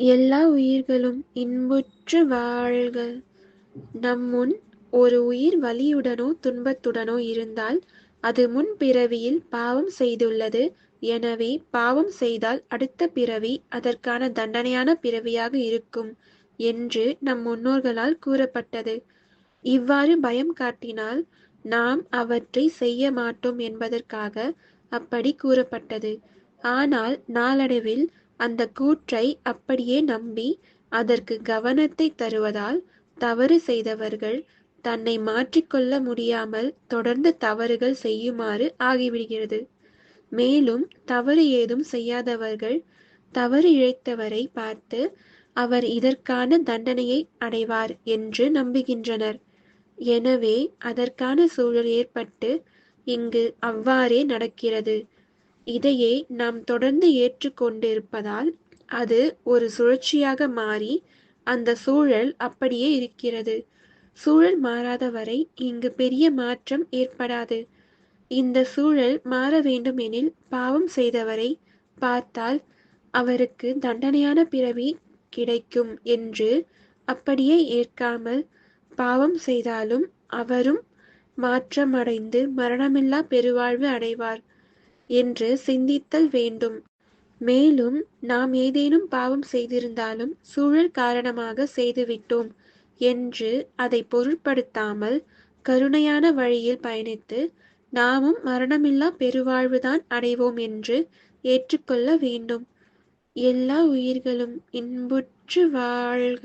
எல்லா உயிர்களும் இன்புற்று வாழ்க! நம்முன் ஒரு உயிர் வலியுடனோ துன்பத்துடனோ இருந்தால் அது முன் பிறவியில் பாவம் செய்துள்ளது எனவே பாவம் செய்தால் அடுத்த பிறவி அதற்கான தண்டனையான பிறவியாக இருக்கும் என்று நம் முன்னோர்களால் கூறப்பட்டது. இவ்வாறு பயம் காட்டினால் நாம் அவற்றை செய்ய மாட்டோம் என்பதற்காக அப்படி கூறப்பட்டது. ஆனால் நாளடைவில் அந்த கூற்றை அப்படியே நம்பி அதற்கு கவனத்தை தருவதால் தவறு செய்தவர்கள் தன்னை மாற்றிக்கொள்ள முடியாமல் தொடர்ந்து தவறுகள் செய்யுமாறு ஆகிவிடுகிறது. மேலும் தவறு ஏதும் செய்யாதவர்கள் தவறு இழைத்தவரை பார்த்து அவர் இதற்கான தண்டனையை அடைவார் என்று நம்புகின்றனர். எனவே அதற்கான சூழல் ஏற்பட்டு இங்கு அவ்வாறே நடக்கிறது. இதையே நாம் தொடர்ந்து ஏற்றுக்கொண்டிருப்பதால் அது ஒரு சுழற்சியாக மாறி அந்த சூழல் அப்படியே இருக்கிறது. சூழல் மாறாத வரை இங்கு பெரிய மாற்றம் ஏற்படாது. இந்த சூழல் மாற வேண்டுமெனில் பாவம் செய்தவரை பார்த்தால் அவருக்கு தண்டனையான பிறவி கிடைக்கும் என்று அப்படியே ஏற்காமல் பாவம் செய்தாலும் அவரும் மாற்றமடைந்து மரணமில்லா பெருவாழ்வு அடைவார் என்று சிந்தித்தல் வேண்டும். மேலும் நாம் ஏதேனும் பாவம் செய்திருந்தாலும் சூழல் காரணமாக செய்துவிட்டோம் என்று அதை பொருட்படுத்தாமல் கருணையான வழியில் பயணித்து நாமும் மரணமில்லா பெருவாழ்வுதான் அடைவோம் என்று ஏற்றுக்கொள்ள வேண்டும். எல்லா உயிர்களும் இன்புற்று வாழ்க!